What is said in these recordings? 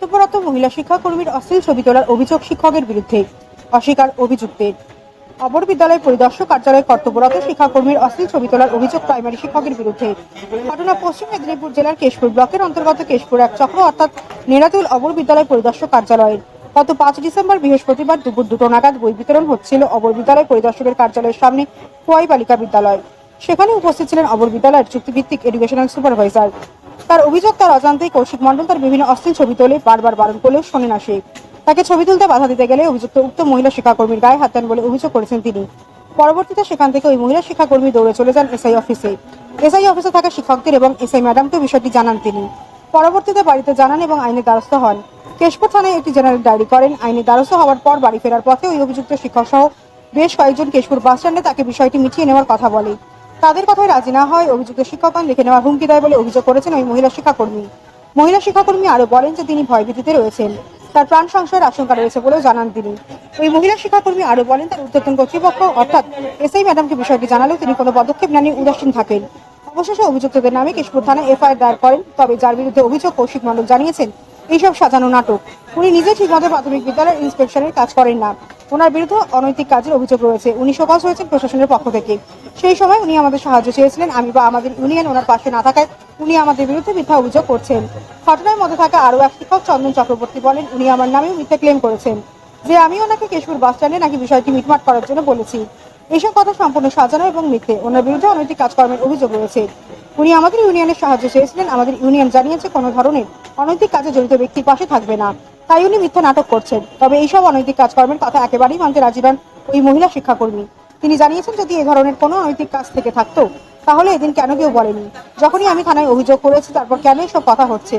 কর্তব্যরত মহিলা শিক্ষাকর্মীর অশ্লীল ছবি তোলার অভিযোগ শিক্ষকের বিরুদ্ধে। অস্বীকার অভিযুক্তের। অপর বিদ্যালয় পরিদর্শক কার্যালয়ে কর্তব্যরত শিক্ষাকর্মীর অশ্লীল ছবি তোলার অভিযোগ প্রাইমারি শিক্ষকের বিরুদ্ধে। ঘটনা পশ্চিম মেদিনীপুর জেলার কেশপুর ব্লকের অন্তর্গত কেশপুর এক চক্র অর্থাৎ নেরাতুল অবর বিদ্যালয় পরিদর্শক কার্যালয়ের। গত পাঁচ ডিসেম্বর বৃহস্পতিবার দুপুর দুটো নাগাদ বই বিতরণ হচ্ছিল অবর বিদ্যালয় পরিদর্শকের কার্যালয়ের সামনে খোয়াই বালিকা বিদ্যালয়। সেখানে উপস্থিত ছিলেন অবর বিদ্যালয়ের চুক্তিভিত্তিক এডুকেশনাল সুপারভাইজার। তার অভিযোগ তার অজান্তেই কৌশিক মণ্ডল তার বিভিন্ন অশ্লীল ছবি তোলে, বারবার বারণ করলেও শোনে না সে। তাকে ছবি তুলতে বাধা দিতে গেলে অভিযুক্ত উক্ত মহিলা শিক্ষাকর্মীর গায়ে হাত দেন বলে অভিযোগ করেছেন তিনি। পরবর্তীতে সেখান থেকে ওই মহিলা শিক্ষাকর্মী দৌড়ে চলে যান এসআই অফিসে। এসআই অফিসে থাকা শিক্ষকদের এবং এসআই ম্যাডামকে বিষয়টি জানান তিনি। পরবর্তীতে বাড়িতে জানান এবং আইনের দ্বারস্থ হন। কেশপুর থানায় একটি জেনারেল ডায়েরি করেন। আইনের দ্বারস্থ হওয়ার পর বাড়ি ফেরার পথে ওই অভিযুক্ত শিক্ষক সহ বেশ কয়েকজন কেশপুর বাস স্ট্যান্ডে তাকে বিষয়টি মিটিয়ে নেওয়ার কথা বলে। তাদের কথায় রাজি না হয় অভিযুক্ত শিক্ষকগণ লিখে নেওয়ার হুমকি দেয় বলে অভিযোগ করেছেন ওই মহিলা শিক্ষাকর্মী। মহিলা শিক্ষাকর্মী আরও বলেন যে তিনি ভয়ভীতিতে রয়েছেন। তার প্রাণ সংশয়ের আশঙ্কা রয়েছে বলেও জানান তিনি। ওই মহিলা শিক্ষাকর্মী আরও বলেন, তার উদ্যোতন কর্তৃপক্ষ, অর্থাৎ এসআই ম্যাডামকে বিষয়টি জানালেও তিনি কোনো পদক্ষেপ নেননি, উদাসীন থাকেন। অবশেষে অভিযুক্তদের নামে কেশপুর থানায় এফআইআর দায়ের করেন, তবে যার বিরুদ্ধে অভিযোগ কৌশিক মণ্ডল জানিয়েছেন এইসব সাজানো নাটক। উনি নিজে ঠিকমতো প্রাথমিক বিদ্যালয়ের ইন্সপেকশনের কাজ করেন না। ওনার বিরুদ্ধে অনৈতিক কাজের অভিযোগ রয়েছে। উনি শোকজ হয়েছেন প্রশাসনের পক্ষ থেকে। সেই সময় উনি আমাদের সাহায্য চেয়েছিলেন। আমি বা আমাদের ইউনিয়ন ওনার পাশে না থাকায় উনি আমাদের বিরুদ্ধে মিথ্যা অভিযোগ করছেন। ঘটনার মধ্যে থাকা আরও এক শিক্ষক চন্দন চক্রবর্তী বলেন, উনি আমার নামেও মিথ্যা ক্লেম করেছেন। যে আমি ওনাকে কেশপুর বাস স্ট্যান্ডে নাকি বিষয়টি মিটমাট করার জন্য বলেছি। এইসব কথা সম্পূর্ণ সাজানো এবং মিথ্যে। ওনার বিরুদ্ধে অনৈতিক কাজকর্মের অভিযোগ রয়েছে। উনি আমাদের ইউনিয়নের সাহায্য চেয়েছিলেন, আমাদের ইউনিয়ন জানিয়েছে কোনো ধরনের অনৈতিক কাজে জড়িত ব্যক্তির পাশে থাকবে না। তাই উনি মিথ্যা নাটক করছেন। তবে এইসব অনৈতিক কাজকর্মের কথা একেবারেই মানতে রাজি নন ওই মহিলা শিক্ষাকর্মী। তিনি জানিয়েছেন, যদি এ ধরনের কোনো অনৈতিক কাজ থেকে থাকতো, তাহলে এদিন কেন কেউ বলেনি? যখনই আমি থানায় অভিযোগ করেছি, তারপর কেন এসব কথা হচ্ছে?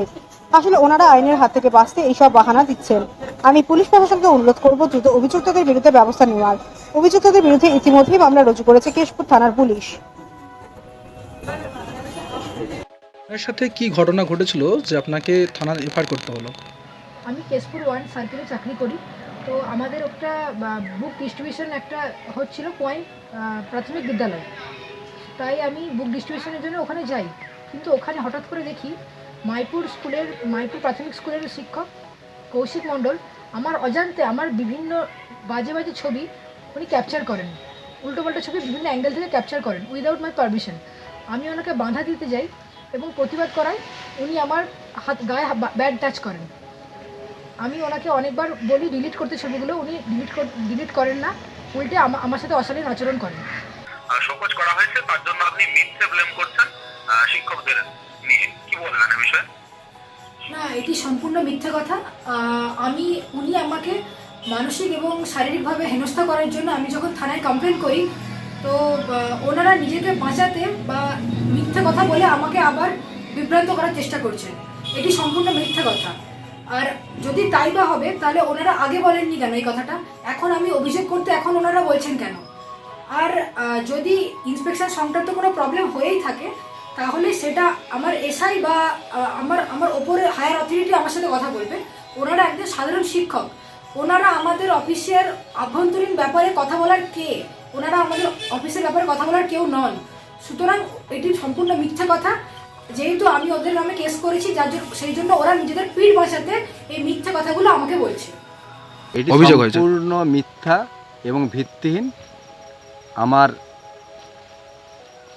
আসলে ওনারা আইনের হাত থেকে বাঁচতে এইসব বাহানা দিচ্ছেন। আমি পুলিশ প্রশাসনকে অনুরোধ করব, দ্রুত অভিযুক্তদের বিরুদ্ধে ব্যবস্থা নেওয়ার। অভিযুক্তদের বিরুদ্ধে ইতিমধ্যেই মামলা রুজু করেছে কেশপুর থানার পুলিশ। আপনার সাথে কি ঘটনা ঘটেছিল যে আপনাকে থানার এফআইআর করতে হলো? আমি কেশপুর ওয়ান সার্কেলে চাকরি করি। তো আমাদের একটা বুক ডিস্ট্রিবিউশন একটা হচ্ছিল পয়েন্ট প্রাথমিক বিদ্যালয়। তাই আমি বুক ডিস্ট্রিবিউশনের জন্য ওখানে যাই। কিন্তু ওখানে হঠাৎ করে দেখি মাইপুর স্কুলের, মাইপুর প্রাথমিক স্কুলের শিক্ষক কৌশিক মণ্ডল আমার অজান্তে আমার বিভিন্ন বাজে বাজে ছবি উনি ক্যাপচার করেন। উল্টোপাল্টা ছবি বিভিন্ন অ্যাঙ্গেল থেকে ক্যাপচার করেন উইদাউট মাই পারমিশন আমি ওনাকে বাধা দিতে যাই। এবং প্রতিবাদ করায় উনি আমার হাত গায়ে ব্যাড টাচ করেন। আমি ওনাকে অনেকবার বলি ডিলিট করতে ছবিগুলো উনি ডিলিট ডিলিট করেন না উল্টে আমার সাথে অশালীন আচরণ করেন। শোকজ করা হয়েছে তার জন্য আপনি মিথ্যে ব্লেম করছেন। শিক্ষকদের নিয়ে কি বলবেন এ বিষয়ে? না এটি সম্পূর্ণ মিথ্যে কথা। আমি উনি আমাকে মানসিক এবং শারীরিকভাবে হেনস্থা করার জন্য আমি যখন থানায় কমপ্লেন করি তো ওনারা নিজেকে বাঁচাতে বা মিথ্যে কথা বলে আমাকে আবার বিভ্রান্ত করার চেষ্টা করছেন। এটি সম্পূর্ণ মিথ্যে কথা। আর যদি তাই বা হবে, তাহলে ওনারা আগে বলেননি কেন এই কথাটা? এখন আমি অভিযোগ করতে এখন ওনারা বলছেন কেন? আর যদি ইন্সপেকশন সংক্রান্ত কোনো প্রবলেম হয়েই থাকে, তাহলে সেটা আমার এসআই বা আমার আমার ওপরে হায়ার অথরিটি আমার সাথে কথা বলবে। ওনারা একজন সাধারণ শিক্ষক। ওনারা আমাদের অফিসের আভ্যন্তরীণ ব্যাপারে কথা বলার কে? ওনারা আমাদের অফিসের ব্যাপারে কথা বলার কেউ নন। সুতরাং এটি সম্পূর্ণ মিথ্যা কথা। যেহেতু আমি ওদের নামে কেস করেছি যার জন্য সেই জন্য ওরা নিজেদের পিঠ বাঁচাতে এই মিথ্যা কথাগুলো আমাকে বলছে। এটি অভিযোগ হয়েছে। সম্পূর্ণ মিথ্যা এবং ভিত্তিহীন। আমার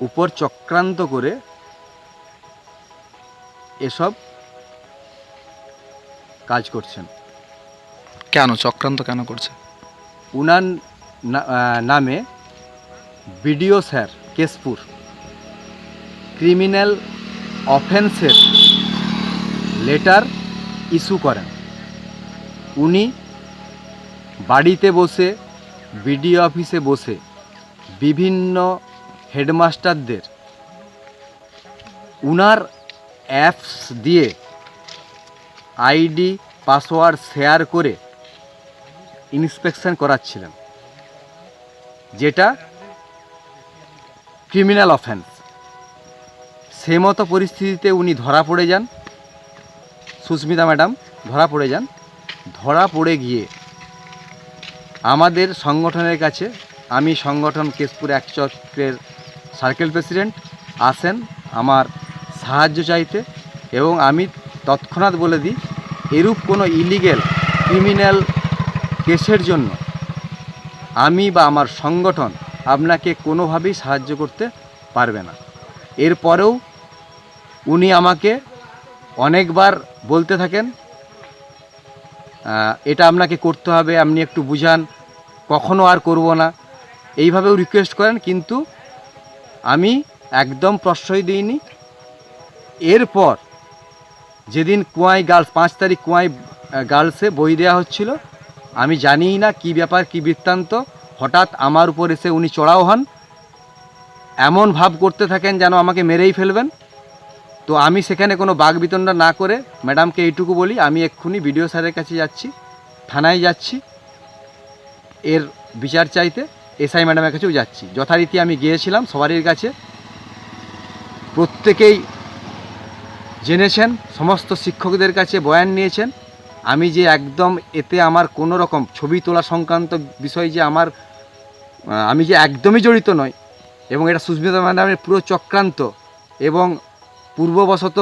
উপর চক্রান্ত করে এসব কাজ করছেন। কেন? চক্রান্ত কেন করছে? উনার না- আহ, নামে বিডিও স্যার, কেশপুর। ক্রিমিনাল অফেন্সের লেটার ইস্যু করেন। উনি বাড়িতে বসে, বিডিও অফিসে বসে বিভিন্ন হেডমাস্টারদের উনার অ্যাপস দিয়ে আইডি, পাসওয়ার্ড শেয়ার করে ইন্সপেকশন করাচ্ছিলেন। যেটা ক্রিমিনাল অফেন্স সেই মতো পরিস্থিতিতে উনি ধরা পড়ে যান। সুস্মিতা ম্যাডাম, ধরা পড়ে যান। ধরা পড়ে গিয়ে আমাদের সংগঠনের কাছে, আমি সংগঠন কেশপুর এক চক্রের সার্কেল প্রেসিডেন্ট আসেন আমার সাহায্য চাইতে এবং আমি তৎক্ষণাৎ বলে দিই, এরূপ কোনো ইলিগেল ক্রিমিনাল কেসের জন্য আমি বা আমার সংগঠন আপনাকে কোনোভাবেই সাহায্য করতে পারবে না। এরপরেও উনি আমাকে অনেকবার বলতে থাকেন এটা আপনাকে করতে হবে, আপনি একটু বুঝান, কখনো আর করব না। এইভাবেও রিকোয়েস্ট করেন, কিন্তু আমি একদম প্রশ্রয় দিইনি। এরপর যেদিন কুয়াই গার্লস, পাঁচ তারিখ কুয়াই গার্লসে বই দেওয়া হচ্ছিল আমি জানিই না কি ব্যাপার, কি বৃত্তান্ত। হঠাৎ আমার উপর এসে উনি চড়াও হন। এমন ভাব করতে থাকেন যেন আমাকে মেরেই ফেলবেন। তো আমি সেখানে কোনো বাঘ বিতণ্ডা না করে ম্যাডামকে এইটুকু বলি, আমি এক্ষুনি বিডিও স্যারের কাছে যাচ্ছি, থানায় যাচ্ছি। এর বিচার চাইতে এসআই ম্যাডামের কাছেও যাচ্ছি। যথারীতি আমি গিয়েছিলাম সবারই কাছে। প্রত্যেকেই জেনেছেন, সমস্ত শিক্ষকদের কাছে বয়ান নিয়েছেন। আমি যে একদম এতে আমার কোনো রকম ছবি তোলা সংক্রান্ত বিষয় যে আমার আমি যে একদমই জড়িত নয় এবং এটা সুস্মিতা ম্যাডামের পুরো চক্রান্ত, এবং পূর্ববশত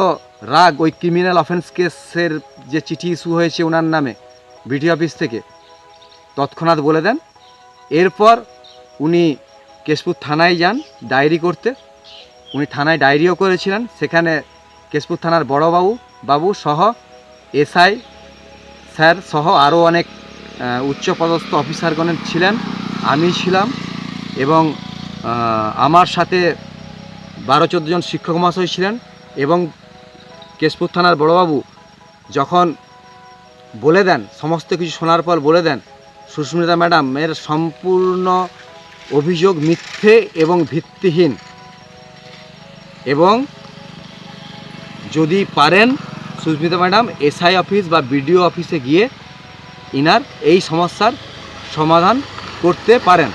রাগ ওই ক্রিমিনাল অফেন্স কেসের যে চিঠি ইস্যু হয়েছে ওনার নামে বিডি অফিস থেকে, তৎক্ষণাৎ বলে দেন। এরপর উনি কেশপুর থানায় যান ডায়েরি করতে। উনি থানায় ডায়েরিও করেছিলেন। সেখানে কেশপুর থানার বড়বাবু, বাবু সহ এসআই স্যার সহ আরও অনেক উচ্চপদস্থ অফিসারগণের ছিলেন, আমি ছিলাম এবং আমার সাথে বারো জন শিক্ষক মহাশয় ছিলেন এবং কেশপুর থানার বড়বাবু যখন বলে দেন, সমস্ত কিছু শোনার পর বলে দেন, সুস্মিতা ম্যাডাম, এর সম্পূর্ণ অভিযোগ মিথ্যে এবং ভিত্তিহীন এবং যদি পারেন সুস্মিতা ম্যাডাম, এসআই অফিস বা বিডিও অফিসে গিয়ে ইনার এই সমস্যার সমাধান করতে পারেন।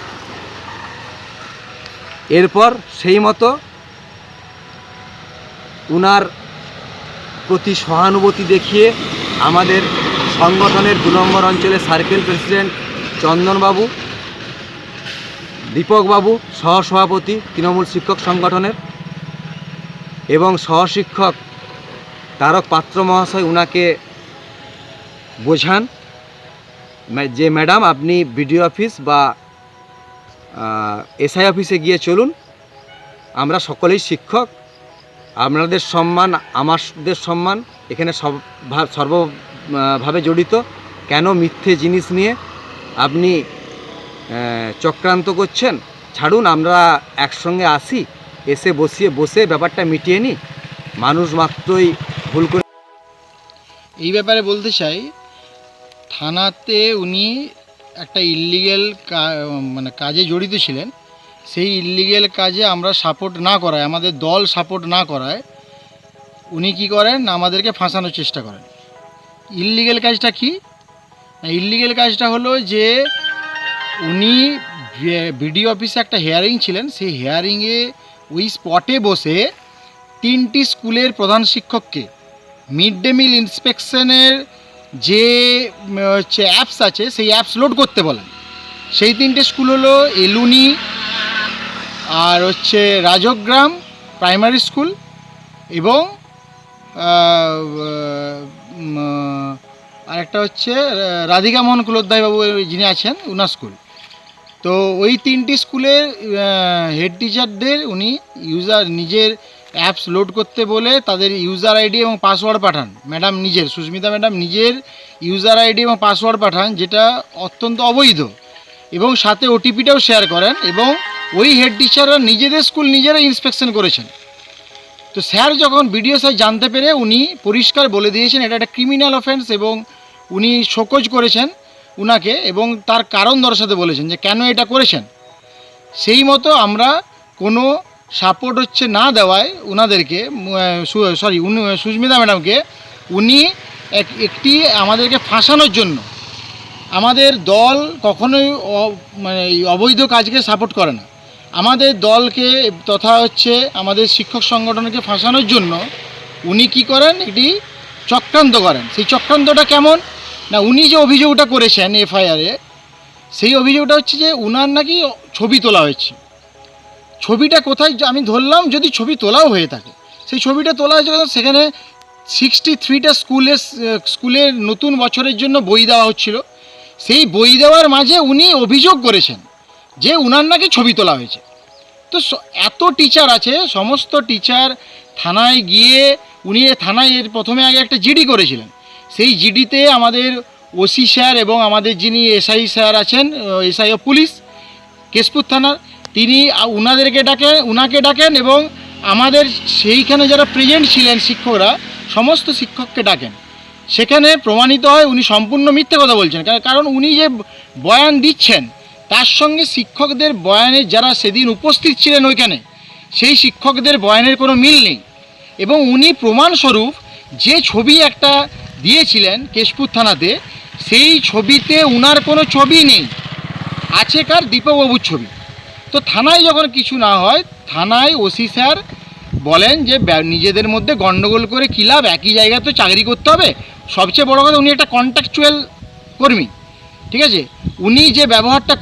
এরপর সেই মতো উনার প্রতি সহানুভূতি দেখিয়ে আমাদের সংগঠনের দু নম্বর অঞ্চলের সার্কেল প্রেসিডেন্ট চন্দনবাবু, দীপকবাবু, সহসভাপতি তৃণমূল শিক্ষক সংগঠনের এবং সহশিক্ষক তারক পাত্র মহাশয় উনাকে বোঝান। যে ম্যাডাম, আপনি বিডিও অফিস বা এসআই অফিসে গিয়ে চলুন। আমরা সকলেই শিক্ষক। আপনাদের সম্মান, আমাদের সম্মান এখানে সব সর্বভাবে জড়িত। কেন মিথ্যে জিনিস নিয়ে আপনি চক্রান্ত করছেন? ছাড়ুন, আমরা একসঙ্গে আসি, এসে বসিয়ে, বসে ব্যাপারটা মিটিয়ে নিই। মানুষ মাত্রই ভুল করে এই ব্যাপারে বলতে চাই, থানাতে উনি একটা ইল্লিগেল মানে কাজে জড়িত ছিলেন। সেই ইল্লিগেল কাজে আমরা সাপোর্ট না করায়, আমাদের দল সাপোর্ট না করায়, উনি কি করেন? না আমাদেরকে ফাঁসানোর চেষ্টা করেন। ইল্লিগেল কাজটা কি? ইল্লিগেল কাজটা হলো যে উনি বিডিও অফিসে একটা হেয়ারিং ছিলেন। সেই হেয়ারিংয়ে ওই স্পটে বসে তিনটি স্কুলের প্রধান শিক্ষককে মিড ডে মিল ইন্সপেকশনের যে হচ্ছে অ্যাপস আছে সেই অ্যাপস লোড করতে বলেন। সেই তিনটে স্কুল হলো এলুনি আর হচ্ছে রাজগ্রাম প্রাইমারি স্কুল এবং উম, আরেকটা হচ্ছে রাধিকা মোহন কুলোদ্দায়বাবু যিনি আছেন উনার স্কুল। তো ওই তিনটি স্কুলের হেড টিচারদের উনি ইউজার নিজের অ্যাপস লোড করতে বলে তাদের ইউজার আইডি এবং পাসওয়ার্ড পাঠান। ম্যাডাম নিজের, সুস্মিতা ম্যাডাম নিজের ইউজার আইডি এবং পাসওয়ার্ড পাঠান, যেটা অত্যন্ত অবৈধ। এবং সাথে ওটিপিটাও শেয়ার করেন এবং ওই হেড টিচাররা নিজেদের স্কুল নিজেরা ইন্সপেকশন করেছেন। তো স্যার যখন বিডিও স্যার জানতে পেরে উনি পরিষ্কার বলে দিয়েছেন, এটা একটা ক্রিমিনাল অফেন্স এবং উনি শোকজ করেছেন উনাকে এবং তার কারণ দর্শাতে বলেছেন যে কেন এটা করেছেন। সেই মতো আমরা কোনো সাপোর্ট হচ্ছে না দেওয়ায় উনাদেরকে সরি সুস্মিতা ম্যাডামকে, উনি এক, একটি আমাদেরকে ফাঁসানোর জন্য আমাদের দল কখনোই মানে অবৈধ কাজকে সাপোর্ট করে না। আমাদের দলকে তথা হচ্ছে আমাদের শিক্ষক সংগঠনকে ফাঁসানোর জন্য উনি কি করেন? একটি চক্রান্ত করেন। সেই চক্রান্তটা কেমন? না, উনি যে অভিযোগটা করেছেন এফআইআরে, সেই অভিযোগটা হচ্ছে যে উনার নাকি ছবি তোলা হয়েছে। ছবিটা কোথায় আমি ধরলাম যদি ছবি তোলাও হয়ে থাকে। সেই ছবিটা তোলা হয়েছে সেখানে সিক্সটি থ্রিটা স্কুলের স্কুলের নতুন বছরের জন্য বই দেওয়া হচ্ছিল। সেই বই দেওয়ার মাঝে উনি অভিযোগ করেছেন যে উনার নাকি ছবি তোলা হয়েছে। তো এত টিচার আছে, সমস্ত টিচার থানায় গিয়ে উনি থানায় এর প্রথমে আগে একটা জিডি করেছিলেন। সেই জিডিতে আমাদের ওসি স্যার এবং আমাদের যিনি এসআই স্যার আছেন এসআই অফ পুলিশ, কেশপুর থানার তিনি উনাদেরকে ডাকেন, উনাকে ডাকেন এবং আমাদের সেইখানে যারা প্রেজেন্ট ছিলেন শিক্ষকরা, সমস্ত শিক্ষককে ডাকেন। সেখানে প্রমাণিত হয় উনি সম্পূর্ণ মিথ্যে কথা বলছেন। কার- কারণ উনি যে বয়ান দিচ্ছেন, তার সঙ্গে শিক্ষকদের বয়ানে যারা সেদিন উপস্থিত ছিলেন ওইখানে, সেই শিক্ষকদের বয়ানের কোনো মিল নেই। এবং উনি প্রমাণস্বরূপ যে ছবি একটা দিয়েছিলেন কেশপুর থানাতে, সেই ছবিতে উনার কোনো ছবি নেই। আছে কার দীপকবাবুর ছবি। তো থানায় যখন কিছু না হয়, থানায় ওসি স্যার বলেন যে নিজেদের মধ্যে গন্ডগোল করে কী লাভ? একই জায়গায় তো চাকরি করতে হবে। সবচেয়ে বড় কথা, উনি একটা কন্ট্রাকচুয়াল কর্মী, ঠিক আছে? উনি যে ব্যবহারটা